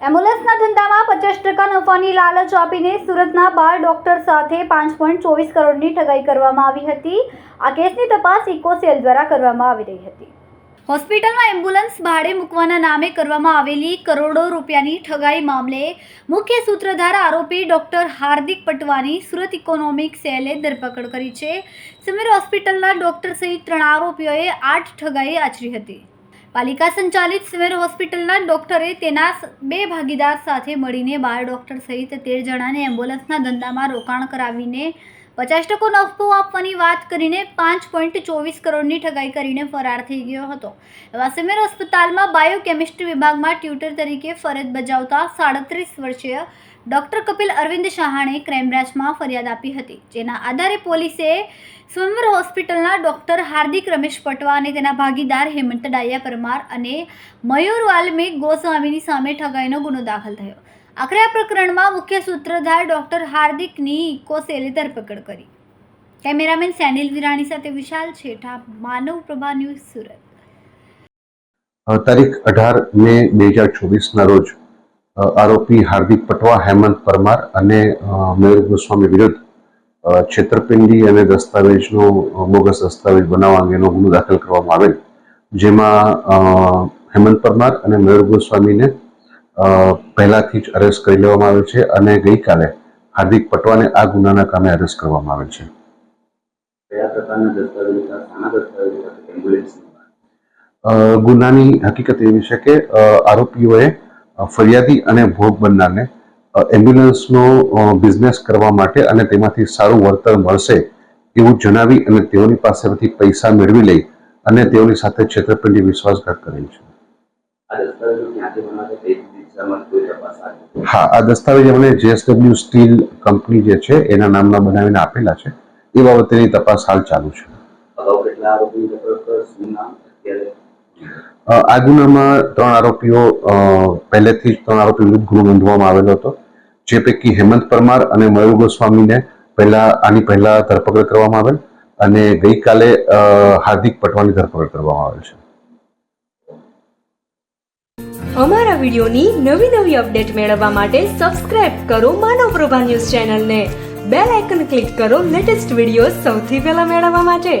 એમ્બ્યુલન્સના ધંધામાં પચાસ ટકા નફાની લાલચ આપીને સુરતના બાર ડોક્ટર સાથે પાંચ પોઈન્ટ ચોવીસ કરોડની ઠગાઈ કરવામાં આવી હતી. આ કેસની તપાસ ઇકોસેલ દ્વારા કરવામાં આવી રહી હતી. હોસ્પિટલમાં એમ્બ્યુલન્સ ભાડે મૂકવાના નામે કરવામાં આવેલી કરોડો રૂપિયાની ઠગાઈ મામલે મુખ્ય સૂત્રધાર આરોપી ડોક્ટર હાર્દિક પટવાની સુરત ઇકોનોમિક સેલે ધરપકડ કરી છે. સમીર હોસ્પિટલના ડોક્ટર સહિત ત્રણ આરોપીઓએ આઠ ઠગાઈ આચરી હતી. પાલિકા સંચાલિત સિવિલ હોસ્પિટલના ડોક્ટરે તેના બે ભાગીદાર સાથે મળીને બાર ડોક્ટર સહિત તેર જણાને એમ્બ્યુલન્સના ધંધામાં રોકાણ કરાવીને પચાસ ટકો નફો આપવાની વાત કરીને પાંચ પોઈન્ટ ચોવીસ કરોડની ઠગાઈ કરીને ફરાર થઈ ગયો હતો. એવા સિવિલ હોસ્પિટલમાં બાયોકેમિસ્ટ્રી વિભાગમાં ટ્યુટર તરીકે ફરજ બજાવતા સાડત્રીસ વર્ષીય ડોક્ટર કપિલ અરવિંદ શાહાણે ક્રાઇમ બ્રાન્ચમાં ફરિયાદ આપી હતી. જેના આધારે પોલીસે સ્વયંવર હોસ્પિટલના ડોક્ટર હાર્દિક રમેશ પટવા અને તેના ભાગીદાર હેમંત ડાયા પરમાર અને મયુર વાલ્મે ગોસ્વામીની સામે ઠગાઈનો ગુનો દાખલ થયો. આખરે આ પ્રકરણમાં મુખ્ય સૂત્રધાર ડોક્ટર હાર્દિકની ઇકોસેલે ધરપકડ કરી. કેમેરામેન સેનિલ વિરાણી સાથે વિશાલ છેઠા, માનવ પ્રભા ન્યૂઝ સુરત. તારીખ અઢાર મે બે હજાર ચોવીસના રોજ આરોપી હાર્દિક પટવા હેમંત પરમાર અને મયુર ગોસ્વામી વિરુદ્ધ છેતરપિંડી અને દસ્તાવેજનો બોગસ દસ્તાવેજ બનાવવા અંગેનો ગુનો દાખલ કરવામાં આવેલ જેમાં હેમંત પરમાર અને મયુર ગોસ્વામીને પહેલાથી જ અરેસ્ટ કરી લેવામાં આવેલ છે અને ગઈકાલે હાર્દિક પટવાને આ ગુનાના કામે અરેસ્ટ કરવામાં આવેલ છે. કયા પ્રકારના દસ્તાવેજો હતા? શાના દસ્તાવેજો હતા એમ્બ્યુલન્સની અ, ગુનાની હકીકત એવી છે કે આરોપીઓએ ફરિયાદી અને ભોગ બનનારને એમ્બ્યુલન્સનો બિઝનેસ કરવા માટે અને તેમાંથી સારું વળતર મળશે એવું જણાવી અને તેઓની પાસેથી પૈસા મેળવી લઈ અને તેઓની સાથે છેતરપિંડી વિશ્વાસઘાત કરેલ છે. હા આ દસ્તાવેજ અમને જેએસડબલ્યુ સ્ટીલ કંપની જે છે એના નામના બનાવીને આપેલા છે. એ બાબતેની તપાસ હાલ ચાલુ છે. અગાઉ કેટલા આરોપીની આ ગુનામાં ત્રણ આરોપીઓ પહેલેથી જ ત્રણ આરોપી વિરુદ્ધ ગુનો નોંધવામાં આવેલો હતો. જે પૈકી હેમંત પરમાર અને મયુર ગોસ્વામીને પહેલા, આની પહેલા ધરપકડ કરવામાં આવેલ અને ગઈકાલે હાર્દિક પટવાની ધરપકડ કરવામાં આવેલ છે. અમારા વિડીયોની નવી નવી અપડેટ મેળવવા માટે સબસ્ક્રાઇબ કરો માનવ પ્રભા ન્યૂઝ ચેનલને. બેલ આઇકન ક્લિક કરો લેટેસ્ટ વીડિયો સૌથી પહેલા મેળવવા માટે.